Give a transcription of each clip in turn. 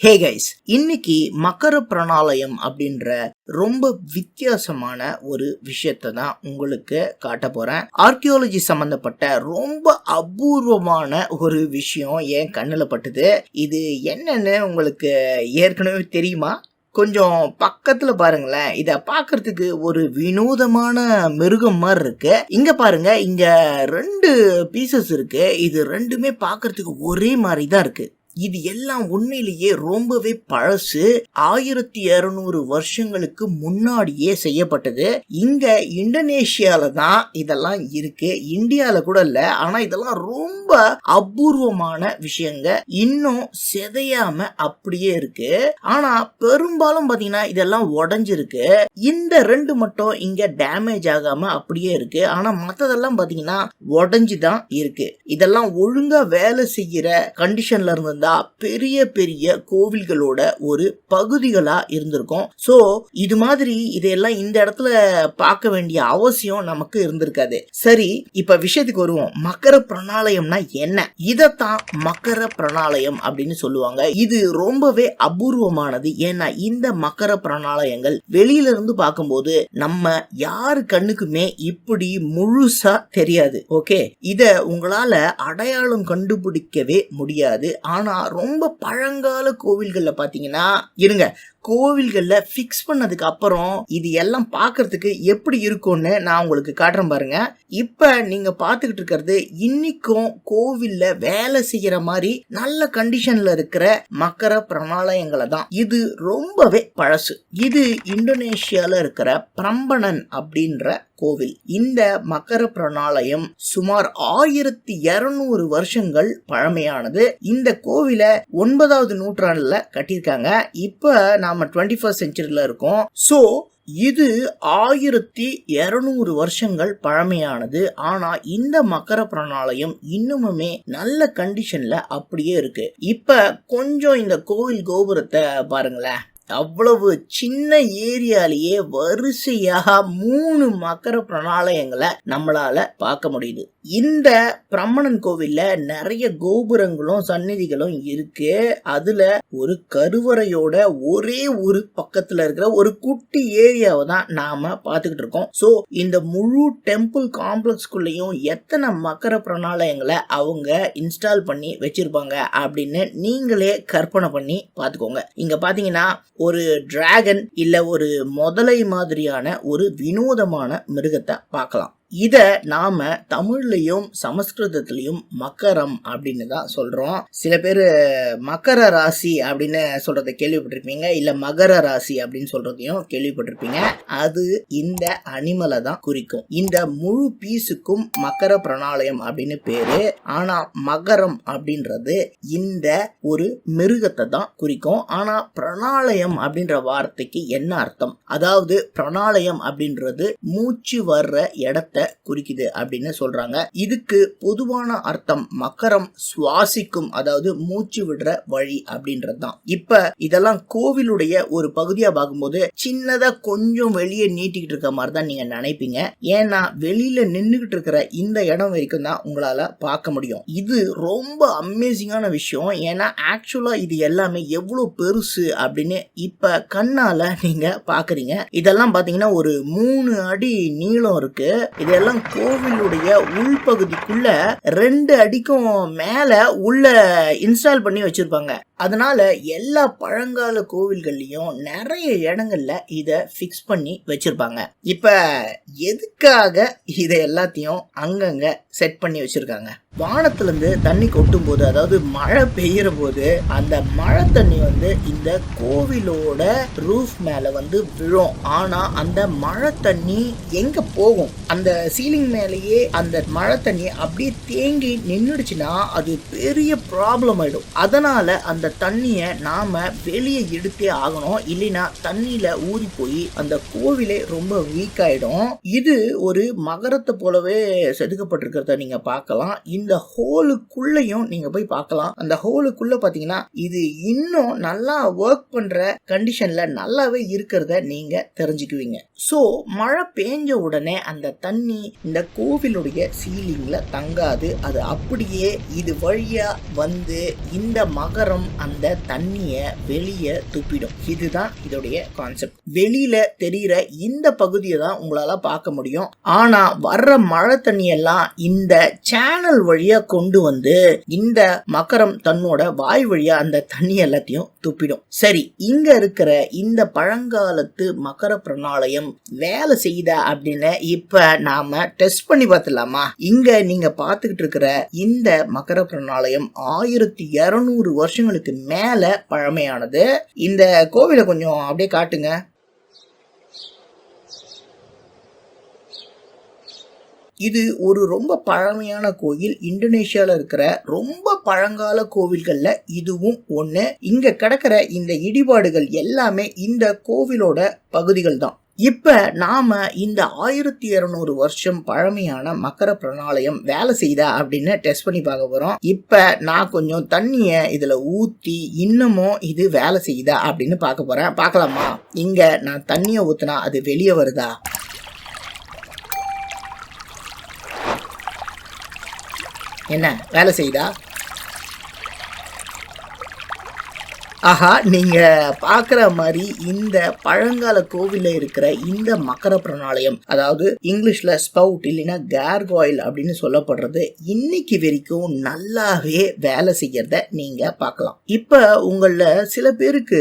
Hey guys இன்னைக்கு மக்கர பிரணாலயம் அப்படின்ற ரொம்ப வித்தியாசமான ஒரு விஷயத்தை தான் உங்களுக்கு காட்ட போறேன். ஆர்கியாலஜி சம்பந்தப்பட்ட ரொம்ப அபூர்வமான ஒரு விஷயம் என் கண்ணில் பட்டுது. இது என்னன்னு உங்களுக்கு ஏற்கனவே தெரியுமா? கொஞ்சம் பக்கத்துல பாருங்களேன். இத பார்க்கிறதுக்கு ஒரு வினோதமான மிருகம் மாதிரி இருக்கு. இங்க பாருங்க இங்க ரெண்டு பீசஸ் இருக்கு. இது ரெண்டுமே பார்க்கறதுக்கு ஒரே மாதிரி தான் இருக்கு. இது எல்லாம் உண்மையிலேயே ரொம்பவே பழசு. ஆயிரத்தி இருநூறு வருஷங்களுக்கு முன்னாடியே செய்யப்பட்டது. இங்க இந்தோனேஷியால தான் இதெல்லாம் இருக்கு. இந்தியால கூட இல்ல. ஆனா இதெல்லாம் ரொம்ப அபூர்வமான விஷயங்க. இன்னும் சிதையாம அப்படியே இருக்கு. ஆனா பெரும்பாலும் பாத்தீங்கன்னா இதெல்லாம் உடஞ்சிருக்கு. இந்த ரெண்டு மட்டும் இங்க டேமேஜ் ஆகாம அப்படியே இருக்கு. ஆனா மத்ததெல்லாம் பாத்தீங்கன்னா உடஞ்சு தான் இருக்கு. இதெல்லாம் ஒழுங்கா வேலை செய்யற கண்டிஷன்ல இருந்திருந்தா பெரிய பெரிய கோவில்களோட ஒரு பகுதிகளா இருந்திருக்கும். ஸோ இது மாதிரி இதையெல்லாம் இந்த இடத்துல பார்க்க வேண்டிய அவசியம் நமக்கு இருந்திருக்காது. சரி இப்ப விஷயத்துக்கு வருவோம். மக்கர பிரணாலயம்னா என்ன? இதைத்தான் மக்கர பிரணாலயம் அப்படின்னு சொல்லுவாங்க. இது ரொம்பவே அபூர்வமானது. ஏன்னா இந்த மக்கர பிரணாலயங்கள் வெளியில இருந்து பார்க்கும்போது நம்ம யாரு கண்ணுக்குமே இப்படி முழுசா தெரியாது. ஓகே? இத உங்களால அடையாளம் கண்டுபிடிக்கவே முடியாது. ஆனா ரொம்ப பழங்கால கோவில்களில் பார்த்தீங்கன்னா இருங்க கோவில்களில் ஃபிக்ஸ் பண்ணதுக்கு அப்புறம் இது எல்லாம் பார்க்கறதுக்கு எப்படி இருக்கும்னு நான் உங்களுக்கு காட்டுறேன் பாருங்க. இப்போ நீங்கள் பார்த்துக்கிட்டு இருக்கிறது இன்னைக்கும் கோவில்ல வேலை செய்கிற மாதிரி நல்ல கண்டிஷனில் இருக்கிற மக்கர பிரணாலயங்களை தான். இது ரொம்பவே பழசு. இது இந்தோனேஷியாவில் இருக்கிற பிரம்பணன் அப்படின்ற கோவில். இந்த மக்கர பிரணாலயம் சுமார் ஆயிரத்தி இருநூறு வருஷங்கள் பழமையானது. இந்த கோவிலை ஒன்பதாவது நூற்றாண்டுல கட்டியிருக்காங்க. இப்ப நாம டுவெண்ட்டி ஃபர்ஸ்ட் செஞ்சுரியில் இருக்கோம். ஸோ இது ஆயிரத்தி இரநூறு வருஷங்கள் பழமையானது. ஆனா இந்த மக்கர பிரணாலயம் இன்னுமுமே நல்ல கண்டிஷன்ல அப்படியே இருக்கு. இப்ப கொஞ்சம் இந்த கோவில் கோபுரத்தை பாருங்களேன். அவ்வளவு சின்ன ஏரியாலேயே வரிசையாக மூணு மக்கர பிரணாலயங்களை நம்மளால பார்க்க முடியுது. இந்த பிரம்மணன் கோவில்ல நிறைய கோபுரங்களும் சந்நிதிகளும் இருக்கு. அதுல ஒரு கருவறையோட ஒரே ஒரு பக்கத்துல இருக்கிற ஒரு குட்டி ஏரியாவை தான் நாம பார்த்துக்கிட்டு இருக்கோம். ஸோ இந்த முழு டெம்பிள் காம்ப்ளெக்ஸ்குள்ளேயும் எத்தனை மக்கர பிரணாலயங்களை அவங்க இன்ஸ்டால் பண்ணி வச்சிருப்பாங்க அப்படின்னு நீங்களே கற்பனை பண்ணி பார்த்துக்கோங்க. இங்க பாத்தீங்கன்னா ஒரு டிராகன் இல்லை ஒரு முதலை மாதிரியான ஒரு வினோதமான மிருகத்தை பார்க்கலாம். இத நாம தமிழ்லையும் சமஸ்கிருதத்திலையும் மக்கரம் அப்படின்னு தான் சொல்றோம். சில பேர் மக்கர ராசி அப்படின்னு சொல்றதை கேள்விப்பட்டிருப்பீங்க இல்ல மகர ராசி அப்படின்னு சொல்றதையும் கேள்விப்பட்டிருப்பீங்க. அது இந்த அனிமலை தான் குறிக்கும். இந்த முழு பீஸுக்கும் மக்கர பிரணாலயம் அப்படின்னு பேரு. ஆனா மகரம் அப்படின்றது இந்த ஒரு மிருகத்தை தான் குறிக்கும். ஆனா பிரணாலயம் அப்படின்ற வார்த்தைக்கு என்ன அர்த்தம்? அதாவது பிரணாலயம் அப்படின்றது மூச்சு வர்ற இடத்த குறிக்குது அப்படின்னு சொல்றாங்க. இதுக்கு பொதுவான அர்த்தம் மக்கரம் சுவாசிக்கும் அதாவது மூச்சு விடுற வழி அப்படின்றது தான் இப்ப இதெல்லாம் கோவிலுடைய ஒரு பகுதியா பார்க்கும்போது சின்னதா கொஞ்சம் வெளியே நீட்டிக்கிட்டு இருக்க மாதிரி தான் நீங்க நினைப்பீங்க. ஏன்னா வெளியில நின்றுகிட்டு இருக்கிற இந்த இடம் வரைக்கும் தான் உங்களால பார்க்க முடியும். இது ரொம்ப அமேசிங்கான விஷயம். ஏன்னா ஆக்சுவலா இது எல்லாமே எவ்வளவு பெருசு அப்படின்னு இப்ப கண்ணால நீங்க பாக்குறீங்க. இதெல்லாம் பாத்தீங்கன்னா ஒரு மூணு அடி நீளம் இருக்கு. இதெல்லாம் கோவிலுடைய உள்பகுதிக்குள்ள ரெண்டு அடிக்கும் மேல உள்ள இன்ஸ்டால் பண்ணி வச்சிருப்பாங்க. அதனால எல்லா பழங்கால கோவில்கள்லயும் நிறைய இடங்கள்ல இத ஃபிக்ஸ் பண்ணி வச்சிருப்பாங்க. இப்ப எதுக்காக இதை எல்லாத்தையும் அங்கங்க செட் பண்ணி வச்சிருக்காங்க? வானத்துல இருந்து தண்ணி கொட்டும் போது அதாவது மழை பெய்யுற போது அந்த மழை தண்ணி வந்து இந்த கோவிலோட ரூஃப் மேல வந்து விழும். ஆனா அந்த மழை தண்ணி எங்க போகும்? அந்த சீலிங் மேலேயே அந்த மழை தண்ணி அப்படியே தேங்கி நின்றுடுச்சுன்னா அது பெரிய ப்ராப்ளம் ஆயிடும். அதனால அந்த தண்ணியை நாம் வெளியே எடுத்தே ஆகணும். இல்லைன்னா தண்ணியில் ஊறி போய் அந்த கோவிலே ரொம்ப வீக் ஆகிடும் இது ஒரு மகரத்தை போலவே செதுக்கப்பட்டிருக்கிறத நீங்கள் பார்க்கலாம். இந்த ஹோலுக்குள்ளேயும் நீங்கள் போய் பார்க்கலாம். அந்த ஹோலுக்குள்ளே பார்த்தீங்கன்னா இது இன்னும் நல்லா ஒர்க் பண்ணுற கண்டிஷனில் நல்லாவே இருக்கிறத நீங்கள் தெரிஞ்சுக்குவீங்க. ஸோ மழை பெஞ்ச உடனே அந்த தண்ணி இந்த கோவிலுடைய சீலிங்கில் தங்காது. அது அப்படியே இது வழியாக வந்து இந்த மகரம் அந்த தண்ணியை வெளியே துப்பிடும். இதுதான் இதோடைய கான்செப்ட் வெளியில தெரிகிற இந்த பகுதியை தான் உங்களால பார்க்க முடியும். ஆனா வர்ற மழை தண்ணியெல்லாம் இந்த சேனல் வழியா கொண்டு வந்து இந்த மக்கரம் தன்னோட வாய் வழியா அந்த தண்ணி எல்லாத்தையும் துப்பிடும். சரி இங்க இருக்கிற இந்த பழங்காலத்து மக்கர பிரணாலயம் வேலை செய்யுதா அப்படின்னு இப்ப நாம டெஸ்ட் பண்ணி பார்த்துலாமா இங்க நீங்க பார்த்துக்கிட்டு இருக்கிற இந்த மக்கர பிரணாலயம் ஆயிரத்தி இருநூறு வருஷங்களுக்கு மேல பழமையானது. இந்த கோவிலை கொஞ்சம் அப்படியே காட்டுங்க. இது ஒரு ரொம்ப பழமையான கோயில். இந்தோனேஷியாவில் இருக்கிற ரொம்ப பழங்கால கோவில்கள்ல இதுவும் ஒன்று இங்க கிடக்கிற இந்த இடிபாடுகள் எல்லாமே இந்த கோவிலோட பகுதிகள் தான். இப்ப நாம இந்த ஆயிரத்தி இருநூறு வருஷம் பழமையான மக்கர பிரணாலயம் வேலை செய்தா அப்படின்னு டெஸ்ட் பண்ணி பார்க்க போறோம். இப்ப நான் கொஞ்சம் தண்ணிய இதுல ஊத்தி இன்னமும் இது வேலை செய்யுதா அப்படின்னு பார்க்க போறேன். பார்க்கலாமா? இங்க நான் தண்ணிய ஊத்துனா அது வெளியே வருதா? என்ன வேலை செய்யுதா? ஆஹா நீங்கள் பார்க்குற மாதிரி இந்த பழங்கால கோவிலில் இருக்கிற இந்த மக்கர பிரணாலயம் அதாவது இங்கிலீஷில் ஸ்பவுட் இல்லைன்னா கேர்காயில் அப்படின்னு சொல்லப்படுறது இன்னைக்கு வரைக்கும் நல்லாவே வேலை செய்யறத நீங்கள் பார்க்கலாம். இப்போ உங்களில் சில பேருக்கு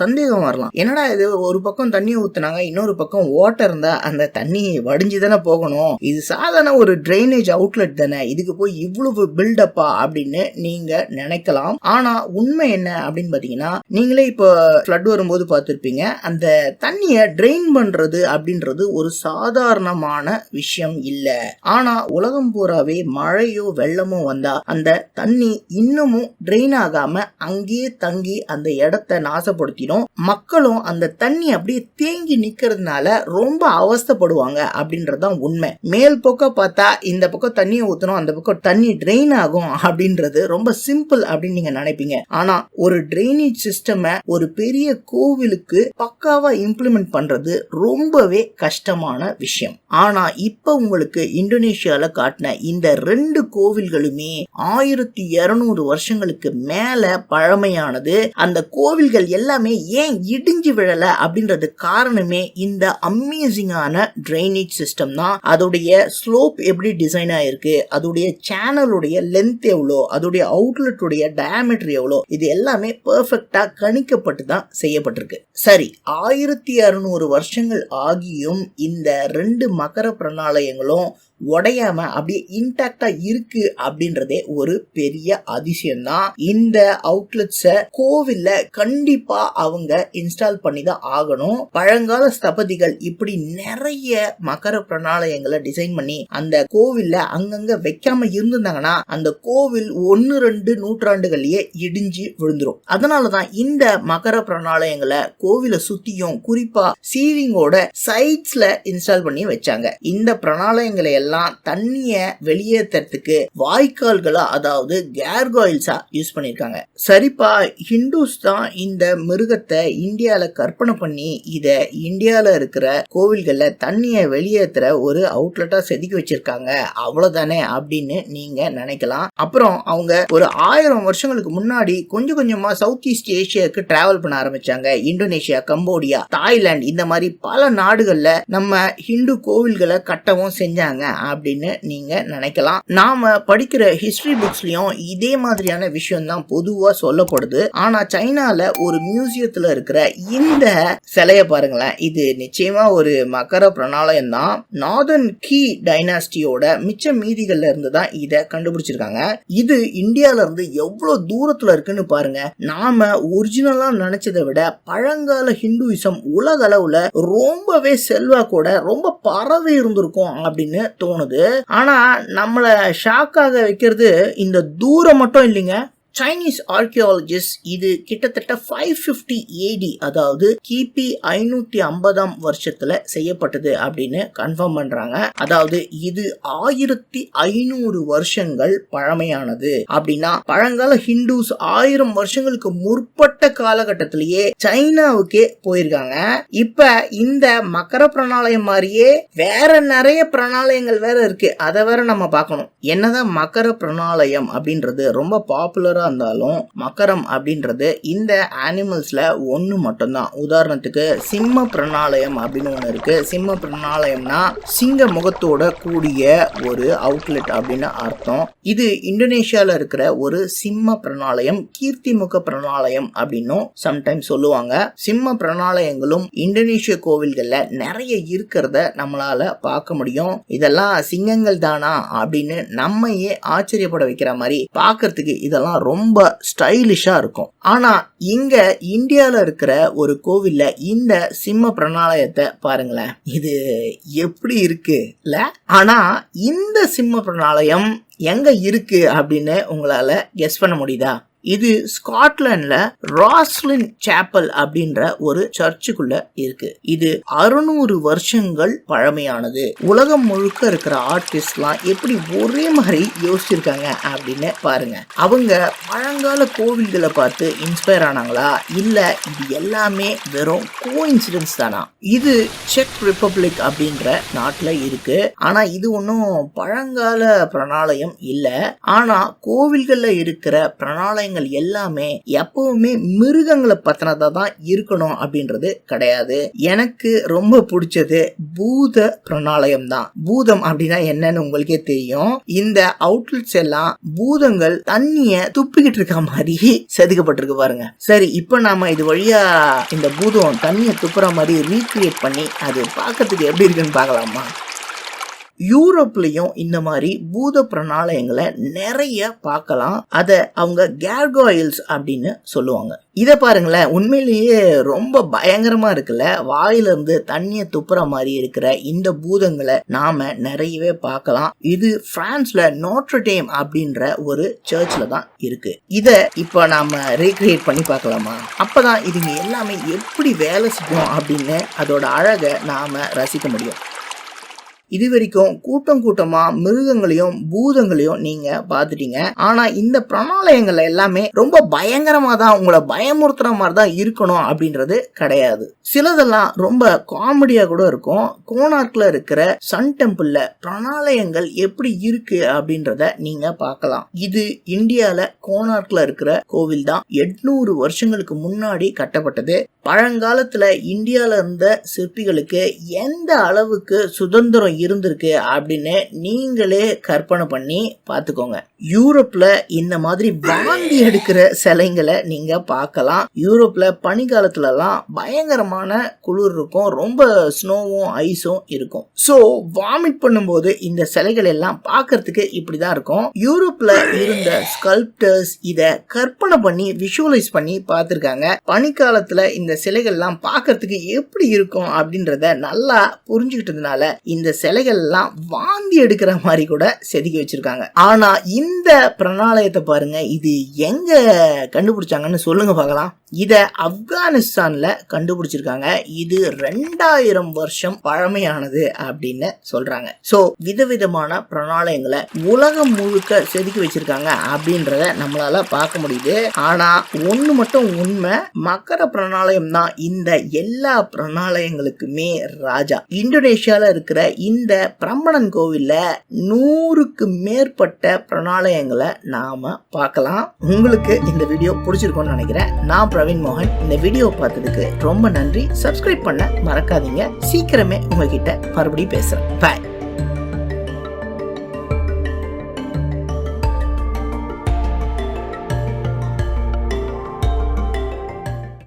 சந்தேகம் வரலாம். என்னடா இது ஒரு பக்கம் தண்ணி ஊற்றுனாங்க இன்னொரு பக்கம் ஓட்டை இருந்தால் அந்த தண்ணி வடிஞ்சு தானே போகணும்? இது சாதாரண ஒரு ட்ரைனேஜ் அவுட்லெட் தானே இதுக்கு போய் இவ்வளவு பில்டப்பா அப்படின்னு நீங்கள் நினைக்கலாம். ஆனால் உண்மை என்ன அப்படின்னு பார்த்தீங்கன்னா நீங்களே இப்போ ஃப்ளட் வரும்போது பார்த்துருப்பீங்க. அந்த தண்ணியை ட்ரெயின் பண்றது அப்படின்றது ஒரு சாதாரணமான விஷயம் இல்லை. ஆனா உலகம் பூராவே மழையோ வெள்ளமோ வந்தா அந்த தண்ணி இன்னமும் ட்ரெயின் ஆகாம அங்கேயே தங்கி அந்த இடத்த நாசப்படுத்திடும். மக்களும் அந்த தண்ணி அப்படியே தேங்கி நிக்கிறதுனால ரொம்ப அவஸ்தைப்படுவாங்க அப்படின்றதுதான் உண்மை. மேல் பக்கம் பார்த்தா இந்த பக்கம் தண்ணியை ஊற்றணும் அந்த பக்கம் தண்ணி ட்ரெயின் ஆகும் அப்படின்றது ரொம்ப சிம்பிள் அப்படின்னு நீங்க நினைப்பீங்க. ஆனா ஒரு ட்ரெயின் ட்ரைனேஜ் சிஸ்டமை ஒரு பெரிய கோவிலுக்கு பக்காவா இம்ப்ளிமெண்ட் பண்றது ரொம்பவே கஷ்டமான விஷயம். ஆனா இப்ப உங்களுக்கு இந்தோனேஷியால காட்டின இந்த ரெண்டு கோவில்களுமே ஆயிரத்தி இருநூறு வருஷங்களுக்கு மேல பழமையானது. அந்த கோவில்கள் எல்லாமே ஏன் இடிஞ்சு விழல அப்படின்றது காரணமே இந்த அமேசிங்கான ட்ரைனேஜ் சிஸ்டம் தான். அதோடைய ஸ்லோப் எப்படி டிசைன் ஆயிருக்கு அதோடைய சேனலுடைய லென்த் எவ்வளோ அதோடைய அவுட்லெட்டுடைய டயமீட்டர் எவ்வளோ இது எல்லாமே பர்ஃபெக்டா கணிக்கப்பட்டு தான் செய்யப்பட்டிருக்கு. சரி ஆயிரத்தி அறுநூறு வருஷங்கள் ஆகியும் இந்த ரெண்டு மகர பிரணாலயங்களும் உடையாம அப்படியே இன்டாக்டா இருக்கு அப்படின்றதே ஒரு பெரிய அதிசயம் தான் இந்த அவுட்லெட்ஸ கோவில்ல கண்டிப்பா அவங்க இன்ஸ்டால் பண்ணி தான் ஆகணும். பழங்கால ஸ்தபதிகள் இப்படி நிறைய மகர பிரணாலயங்களை டிசைன் பண்ணி அந்த கோவில்ல அங்கங்க வைக்காம இருந்திருந்தாங்கன்னா அந்த கோவில் ஒன்னு ரெண்டு நூற்றாண்டுகள்லயே இடிஞ்சு விழுந்துரும். அதனாலதான் இந்த மகர பிரணாலயங்களை கோவிலை சுத்தியும் குறிப்பா சீலிங்கோட சைட்ஸ்ல இன்ஸ்டால் பண்ணி வச்சாங்க. இந்த பிரணாலயங்களை எல்லாம் தண்ணிய வெளியேற்றுறதுக்கு வாய்க்கால்களா அதாவது கேர்காயில்ஸா யூஸ் பண்ணிருக்காங்க. சரிப்பா ஹிந்துஸ் தான் இந்த மிருகத்தை இந்தியால கற்பனை பண்ணி இத இந்தியால இருக்கிற கோவில்கள்ல தண்ணிய வெளியேற்றுற ஒரு அவுட்லெட்டா செதுக்கி வச்சிருக்காங்க. அவ்வளவுதானே அப்படின்னு நீங்க நினைக்கலாம். அப்புறம் அவங்க ஒரு ஆயிரம் வருஷங்களுக்கு முன்னாடி கொஞ்சம் கொஞ்சமா சவுத் ஈஸ்ட் ஏஷியாவுக்கு டிராவல் பண்ண ஆரம்பிச்சாங்க. இந்தோனேஷியா கம்போடியா தாய்லாந்து இந்த மாதிரி பல நாடுகள்ல நம்ம ஹிந்து கோவில்களை கட்டவும் செஞ்சாங்க. அப்படின்னு நீங்க நினைக்கலாம். நாம படிக்கிற ஹிஸ்டரி புக்ஸ்லயும் இதே மாதிரியான விஷயம் தான் பொதுவா சொல்லப்படுது. ஆனா சைனால ஒரு மியூசியத்துல இருக்கிற இந்த சிலைய பாருங்களேன். இது நிச்சயமா ஒரு மக்கர பிரணாலயம் தான். நார்தன் கீ டைனாஸ்டியோட மிச்ச மீதிகள்ல இருந்து தான் இதை கண்டுபிடிச்சிருக்காங்க. இது இந்தியால இருந்து எவ்வளவு தூரத்துல இருக்குன்னு பாருங்க. நாம ஒரிஜினலா நினைச்சதை விட பழங்கால ஹிந்துவிசம் உலக அளவுல ரொம்பவே செல்வாக்கோட ரொம்ப பரவி இருந்திருக்கும் அப்படின்னு தோணுது. ஆனா நம்மளை ஷாக்காக வைக்கிறது இந்த தூரம் மட்டும் இல்லைங்க. சைனீஸ் ஆர்கியாலஜிஸ்ட் இது கிட்டத்தட்ட ஃபைவ் ஃபிஃப்டி ஏடி அதாவது கிபி ஐநூத்தி ஐம்பதாம் வருஷத்துல செய்யப்பட்டது அப்படின்னு கன்ஃபார்ம் பண்றாங்க. அதாவது இது ஆயிரத்தி ஐநூறு வருஷங்கள் பழமையானது. அப்படின்னா பழங்கால ஹிந்துஸ் ஆயிரம் வருஷங்களுக்கு முற்பட்ட காலகட்டத்திலேயே சைனாவுக்கே போயிருக்காங்க. இப்ப இந்த மக்கர பிரணாலயம் மாதிரியே வேற நிறைய பிரணாலயங்கள் வேற இருக்கு. அதை வேற நம்ம பார்க்கணும். என்னதான் மக்கர பிரணாலயம் அப்படின்றது ரொம்ப பாப்புலரா யாரா இருந்தாலும் மக்கரம் அப்படின்றது இந்த அனிமல்ஸில் ஒன்று மட்டும்தான். உதாரணத்துக்கு சிம்ம பிரணாலயம் அப்படின்னு ஒன்று இருக்குது சிம்ம பிரணாலயம்னா சிங்க முகத்தோட கூடிய ஒரு அவுட்லெட் அப்படின்னு அர்த்தம். இது இந்தோனேஷியாவில் இருக்கிற ஒரு சிம்ம பிரணாலயம் கீர்த்தி முக பிரணாலயம் அப்படின்னும் சம்டைம்ஸ் சொல்லுவாங்க. சிம்ம பிரணாலயங்களும் இந்தோனேஷிய கோவில்களில் நிறைய இருக்கிறத நம்மளால பார்க்க முடியும். இதெல்லாம் சிங்கங்கள் தானா அப்படின்னு நம்மையே ஆச்சரியப்பட வைக்கிற மாதிரி பார்க்கறதுக்கு இதெல்லாம் ரொம்ப ஸ்டைலிஷாக இருக்கும். ஆனால் இங்கே இந்தியாவில் இருக்கிற ஒரு கோவிலில் இந்த சிம்ம பிரணாலயத்தை பாருங்களேன். இது எப்படி இருக்குல்ல ஆனால் இந்த சிம்ம பிரணாலயம் எங்கே இருக்குது அப்படின்னு உங்களால் கெஸ் பண்ண முடியுதா? இது ஸ்காட்லாண்ட்ல ராஸ்லின் சாப்பல் அப்படின்ற ஒரு சர்ச்சுக்குள்ள இருக்கு. இது அறுநூறு வருஷங்கள் பழமையானது. உலகம் முழுக்க இருக்கிற ஆர்டிஸ்ட்லாம் எப்படி ஒரே மாதிரி யோசிச்சிருக்காங்க அப்படின்னு பாருங்க. அவங்க பழங்கால கோவில்களை பார்த்து இன்ஸ்பயர் ஆனாங்களா? இல்ல இது எல்லாமே வெறும் கோஇன்சிடென்ஸ் தானா? இது செக் ரிப்பப்ளிக் அப்படின்ற நாட்டில் இருக்கு. ஆனா இது ஒன்றும் பழங்கால பிரணாலயம் இல்லை. ஆனா கோவில்கள்ல இருக்கிற பிரணாலயம் விஷயங்கள் எல்லாமே எப்பவுமே மிருகங்களை பத்தினதா தான் இருக்கணும் அப்படின்றது கிடையாது. எனக்கு ரொம்ப பிடிச்சது பூத பிரணாலயம் தான் பூதம் அப்படின்னா என்னன்னு உங்களுக்கே தெரியும். இந்த அவுட்லெட்ஸ் எல்லாம் பூதங்கள் தண்ணிய துப்பிக்கிட்டு இருக்க மாதிரி செதுக்கப்பட்டிருக்கு பாருங்க. சரி இப்போ நாம இது வழியா இந்த பூதம் தண்ணியை துப்புற மாதிரி ரீக்ரியேட் பண்ணி அது பார்க்கறதுக்கு எப்படி இருக்குன்னு பார்க்கலாமா? யூரோப்லயும் இந்த மாதிரி பூத பிரணாலயங்களை நிறைய பார்க்கலாம். அதை அவங்க கேர்காயில்ஸ் அப்படின்னு சொல்லுவாங்க. இதை பாருங்களேன் உண்மையிலேயே ரொம்ப பயங்கரமா இருக்குல்ல? வாயிலிருந்து தண்ணியை துப்புற மாதிரி இருக்கிற இந்த பூதங்களை நாம நிறையவே பார்க்கலாம். இது பிரான்ஸ்ல நோட்ரடேம் அப்படின்ற ஒரு சர்ச்ல தான் இருக்கு. இதை இப்போ நாம ரீக்ரியேட் பண்ணி பார்க்கலாமா? அப்பதான் இதுங்க எல்லாமே எப்படி வேலை செய்யும் அப்படின்னு அதோட அழகை நாம ரசிக்க முடியும். இது வரைக்கும் கூட்டம் கூட்டமா மிருகங்களையும் பூதங்களையும் நீங்க பார்த்துட்டீங்க. ஆனா இந்த பிரணாலயங்கள் எல்லாமே ரொம்ப பயங்கரமா தான் உங்களை பயமுறுத்துற மாதிரி தான் இருக்கணும் அப்படின்றது கிடையாது. சிலதெல்லாம் ரொம்ப காமெடியா கூட இருக்கும். கோனார்க்ல இருக்கிற சன் டெம்பிள்ல பிரணாலயங்கள் எப்படி இருக்கு அப்படின்றத நீங்க பார்க்கலாம். இது இந்தியால கோனார்க்ல இருக்கிற கோவில் தான். எட்நூறு வருஷங்களுக்கு முன்னாடி கட்டப்பட்டது. பழங்காலத்துல இந்தியால இருந்த சிற்பிகளுக்கு எந்த அளவுக்கு சுதந்திரம் இருந்திருக்கு அப்படின்னு நீங்களே கற்பனை பண்ணி பார்த்துக்கோங்க. யூரோப்ல இந்த மாதிரி வாந்தி எடுக்கிற சிலைங்களை நீங்க பார்க்கலாம். யூரோப்ல பனிக்காலத்துலலாம் பயங்கரமான குளிர் இருக்கும். ரொம்ப ஸ்னோவும் ஐஸும் இருக்கும். ஸோ வாமிட் பண்ணும்போது இந்த சிலைகள் எல்லாம் பார்க்கறதுக்கு இப்படிதான் இருக்கும். யூரோப்ல இருந்த ஸ்கல்ப்டர்ஸ் இதை கற்பனை பண்ணி விஷுவலைஸ் பண்ணி பார்த்துருக்காங்க. பனிக்காலத்துல இந்த சிலைகள்லாம் பார்க்கறதுக்கு எப்படி இருக்கும் அப்படின்றத நல்லா புரிஞ்சுக்கிட்டதுனால இந்த சிலைகள் எல்லாம் வாந்தி எடுக்கிற மாதிரி கூட செதுக்கி வச்சிருக்காங்க. ஆனா இந்த பிரணாலயத்தை பாருங்க இது எங்க கண்டுபிடிச்சாங்கன்னு சொல்லுங்க பார்க்கலாம். இதை ஆப்கானிஸ்தானில் கண்டுபிடிச்சிருக்காங்க. இது ரெண்டாயிரம் வருஷம் பழமையானது அப்படின்னு சொல்றாங்க. ஸோ விதவிதமான பிரணாலயங்களை உலகம் முழுக்க செதுக்கி வச்சிருக்காங்க அப்படின்றத நம்மளால பார்க்க முடியுது. ஆனா ஒன்று மட்டும் உண்மை மக்கர பிரணாலயம் தான் இந்த எல்லா பிரணாலயங்களுக்குமே ராஜா. இந்தோனேஷியால இருக்கிற இந்த பிரம்மணன் கோவிலில் நூறுக்கு மேற்பட்ட பிரணாலயங்களை நாம பார்க்கலாம். உங்களுக்கு இந்த வீடியோ பிடிச்சிருக்கோன்னு நினைக்கிறேன். நான் பிரவீன் மோகன் இந்த வீடியோ பார்த்ததுக்கு ரொம்ப நன்றி. சப்ஸ்கிரைப் பண்ண மறக்காதீங்க. சீக்கிரமே உங்ககிட்ட மறுபடியும் பேசுறேன். பாய்